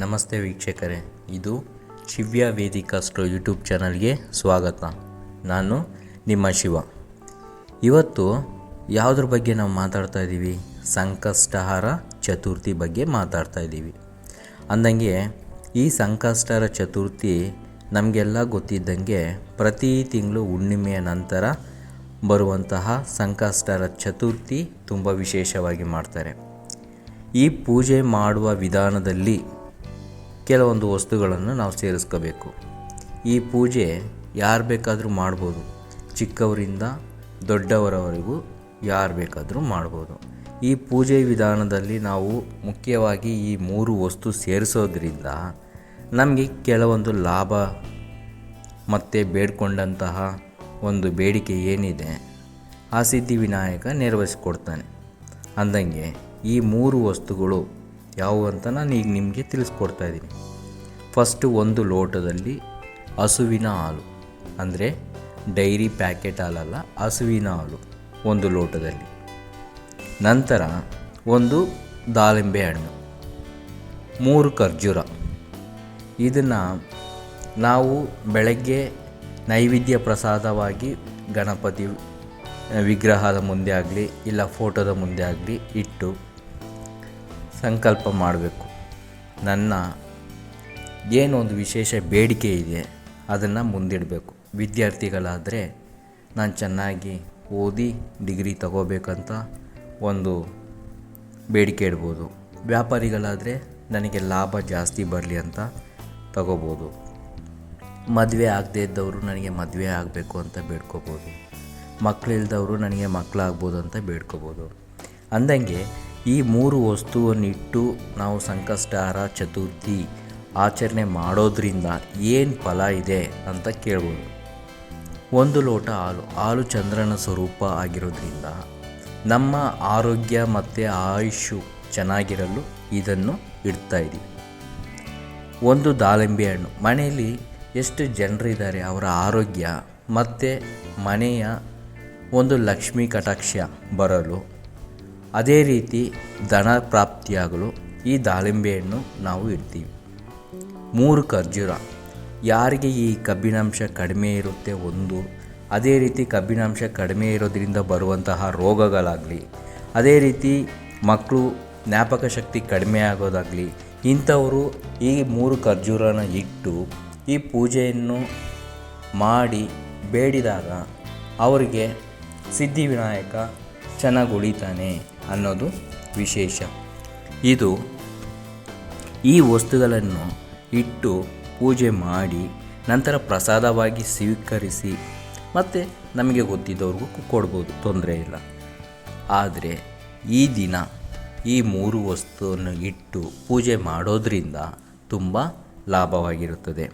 ನಮಸ್ತೆ ವೀಕ್ಷಕರೇ, ಇದು ಶಿವ್ಯ ವೇದಿಕಾ ಸ್ಟೋ ಯೂಟ್ಯೂಬ್ ಚಾನಲ್ಗೆ ಸ್ವಾಗತ. ನಾನು ನಿಮ್ಮ ಶಿವ. ಇವತ್ತು ಯಾವುದ್ರ ಬಗ್ಗೆ ನಾವು ಮಾತಾಡ್ತಾ ಇದ್ದೀವಿ ಸಂಕಷ್ಟಹಾರ ಚತುರ್ಥಿ ಬಗ್ಗೆ ಮಾತಾಡ್ತಾ ಇದ್ದೀವಿ ಅಂದಂಗೆ, ಈ ಸಂಕಷ್ಟಹಾರ ಚತುರ್ಥಿ ನಮಗೆಲ್ಲ ಗೊತ್ತಿದ್ದಂಗೆ ಪ್ರತಿ ತಿಂಗಳು ಹುಣ್ಣಿಮೆಯ ನಂತರ ಬರುವಂತಹ ಸಂಕಷ್ಟಹಾರ ಚತುರ್ಥಿ ತುಂಬ ವಿಶೇಷವಾಗಿ ಮಾಡ್ತಾರೆ. ಈ ಪೂಜೆ ಮಾಡುವ ವಿಧಾನದಲ್ಲಿ ಕೆಲವೊಂದು ವಸ್ತುಗಳನ್ನು ನಾವು ಸೇರಿಸ್ಕೋಬೇಕು. ಈ ಪೂಜೆ ಯಾರು ಬೇಕಾದರೂ ಮಾಡ್ಬೋದು. ಚಿಕ್ಕವರಿಂದ ದೊಡ್ಡವರವರೆಗೂ ಯಾರು ಬೇಕಾದರೂ ಮಾಡ್ಬೋದು. ಈ ಪೂಜೆ ವಿಧಾನದಲ್ಲಿ ನಾವು ಮುಖ್ಯವಾಗಿ ಈ ಮೂರು ವಸ್ತು ಸೇರಿಸೋದ್ರಿಂದ ನಮಗೆ ಕೆಲವೊಂದು ಲಾಭ ಮತ್ತು ಬೇಡ್ಕೊಂಡಂತಹ ಒಂದು ಬೇಡಿಕೆ ಏನಿದೆ, ಆ ಸಿದ್ಧಿ ವಿನಾಯಕ ನೆರವೇರಿಸ್ಕೊಡ್ತಾನೆ. ಅಂದಂಗೆ ಈ ಮೂರು ವಸ್ತುಗಳು ಯಾವುವು ಅಂತ ನಾನು ಈಗ ನಿಮಗೆ ತಿಳಿಸ್ಕೊಡ್ತಾ ಇದ್ದೀನಿ. ಫಸ್ಟು ಒಂದು ಲೋಟದಲ್ಲಿ ಹಸುವಿನ ಹಾಲು, ಅಂದರೆ ಡೈರಿ ಪ್ಯಾಕೆಟ್ ಹಾಲಲ್ಲ, ಹಸುವಿನ ಹಾಲು ಒಂದು ಲೋಟದಲ್ಲಿ. ನಂತರ ಒಂದು ದಾಳಿಂಬೆ ಹಣ್ಣು, ಮೂರು ಖರ್ಜೂರ. ಇದನ್ನು ನಾವು ಬೆಳಗ್ಗೆ ನೈವೇದ್ಯ ಪ್ರಸಾದವಾಗಿ ಗಣಪತಿ ವಿಗ್ರಹದ ಮುಂದೆ ಆಗಲಿ, ಇಲ್ಲ ಫೋಟೋದ ಮುಂದೆ ಆಗಲಿ ಇಟ್ಟು ಸಂಕಲ್ಪ ಮಾಡಬೇಕು. ನನ್ನ ಏನೊಂದು ವಿಶೇಷ ಬೇಡಿಕೆ ಇದೆ, ಅದನ್ನು ಮುಂದಿಡಬೇಕು. ವಿದ್ಯಾರ್ಥಿಗಳಾದರೆ ನಾನು ಚೆನ್ನಾಗಿ ಓದಿ ಡಿಗ್ರಿ ತಗೋಬೇಕಂತ ಒಂದು ಬೇಡಿಕೆ ಇಡ್ಬೋದು. ವ್ಯಾಪಾರಿಗಳಾದರೆ ನನಗೆ ಲಾಭ ಜಾಸ್ತಿ ಬರಲಿ ಅಂತ ತಗೋಬೋದು. ಮದುವೆ ಆಗದೇ ಇದ್ದವರು ನನಗೆ ಮದುವೆ ಆಗಬೇಕು ಅಂತ ಬೇಡ್ಕೋಬೋದು. ಮಕ್ಕಳಿಲ್ದವರು ನನಗೆ ಮಕ್ಕಳಾಗ್ಬೋದು ಅಂತ ಬೇಡ್ಕೋಬೋದು. ಅಂದಂಗೆ ಈ ಮೂರು ವಸ್ತುವನ್ನಿಟ್ಟು ನಾವು ಸಂಕಷ್ಟಹಾರ ಚತುರ್ಥಿ ಆಚರಣೆ ಮಾಡೋದ್ರಿಂದ ಏನು ಫಲ ಇದೆ ಅಂತ ಕೇಳ್ಬೋದು. ಒಂದು ಲೋಟ ಹಾಲು ಹಾಲು ಚಂದ್ರನ ಸ್ವರೂಪ ಆಗಿರೋದ್ರಿಂದ ನಮ್ಮ ಆರೋಗ್ಯ ಮತ್ತು ಆಯುಷು ಚೆನ್ನಾಗಿರಲು ಇದನ್ನು ಇಡ್ತಾ ಇದ್ದೀವಿ ಒಂದು ದಾಳಿಂಬೆ ಹಣ್ಣು, ಮನೆಯಲ್ಲಿ ಎಷ್ಟು ಜನರಿದ್ದಾರೆ ಅವರ ಆರೋಗ್ಯ ಮತ್ತು ಮನೆಯ ಒಂದು ಲಕ್ಷ್ಮೀ ಕಟಾಕ್ಷ ಬರಲು ಅದೇ ರೀತಿ ದನ ಪ್ರಾಪ್ತಿಯಾಗಲು ಈ ದಾಳಿಂಬೆಯನ್ನು ನಾವು ಇಡ್ತೀವಿ. ಮೂರು ಖರ್ಜೂರ. ಯಾರಿಗೆ ಈ ಕಬ್ಬಿನಾಂಶ ಕಡಿಮೆ ಇರುತ್ತೆ ಒಂದು, ಅದೇ ರೀತಿ ಕಬ್ಬಿಣಾಂಶ ಕಡಿಮೆ ಇರೋದರಿಂದ ಬರುವಂತಹ ರೋಗಗಳಾಗಲಿ, ಅದೇ ರೀತಿ ಮಕ್ಕಳು ಜ್ಞಾಪಕ ಶಕ್ತಿ ಕಡಿಮೆ ಆಗೋದಾಗಲಿ, ಇಂಥವರು ಈ ಮೂರು ಖರ್ಜೂರನ ಇಟ್ಟು ಈ ಪೂಜೆಯನ್ನು ಮಾಡಿ ಬೇಡಿದಾಗ ಅವರಿಗೆ ಸಿದ್ಧಿವಿನಾಯಕ ಚೆನ್ನಾಗಿ ಉಳಿತಾನೆ ಅನ್ನೋದು ವಿಶೇಷ. ಇದು ಈ ವಸ್ತುಗಳನ್ನು ಇಟ್ಟು ಪೂಜೆ ಮಾಡಿ, ನಂತರ ಪ್ರಸಾದವಾಗಿ ಸ್ವೀಕರಿಸಿ ಮತ್ತು ನಮಗೆ ಗೊತ್ತಿದ್ದವ್ರಿಗೂ ಕೊಡ್ಬೋದು, ತೊಂದರೆ ಇಲ್ಲ. ಆದರೆ ಈ ದಿನ ಈ ಮೂರು ವಸ್ತುವನ್ನು ಇಟ್ಟು ಪೂಜೆ ಮಾಡೋದರಿಂದ ತುಂಬ ಲಾಭವಾಗಿರುತ್ತದೆ.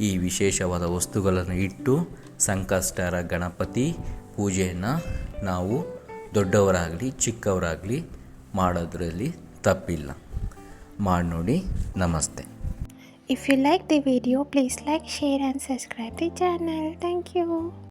ಈ ವಿಶೇಷವಾದ ವಸ್ತುಗಳನ್ನು ಇಟ್ಟು ಸಂಕಷ್ಟರ ಗಣಪತಿ ಪೂಜೆಯನ್ನು ನಾವು ದೊಡ್ಡವರಾಗಲಿ ಚಿಕ್ಕವರಾಗಲಿ ಮಾಡೋದ್ರಲ್ಲಿ ತಪ್ಪಿಲ್ಲ ಮಾಡಿ ನೋಡಿ ನಮಸ್ತೆ if you like the video please like, share and subscribe the channel. Thank you.